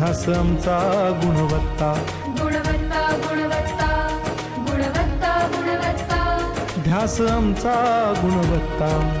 ध्यास आमचा गुणवत्ता. गुणवत्ता गुणवत्ता गुणवत्ता गुणवत्ता. ध्यास आमचा गुणवत्ता.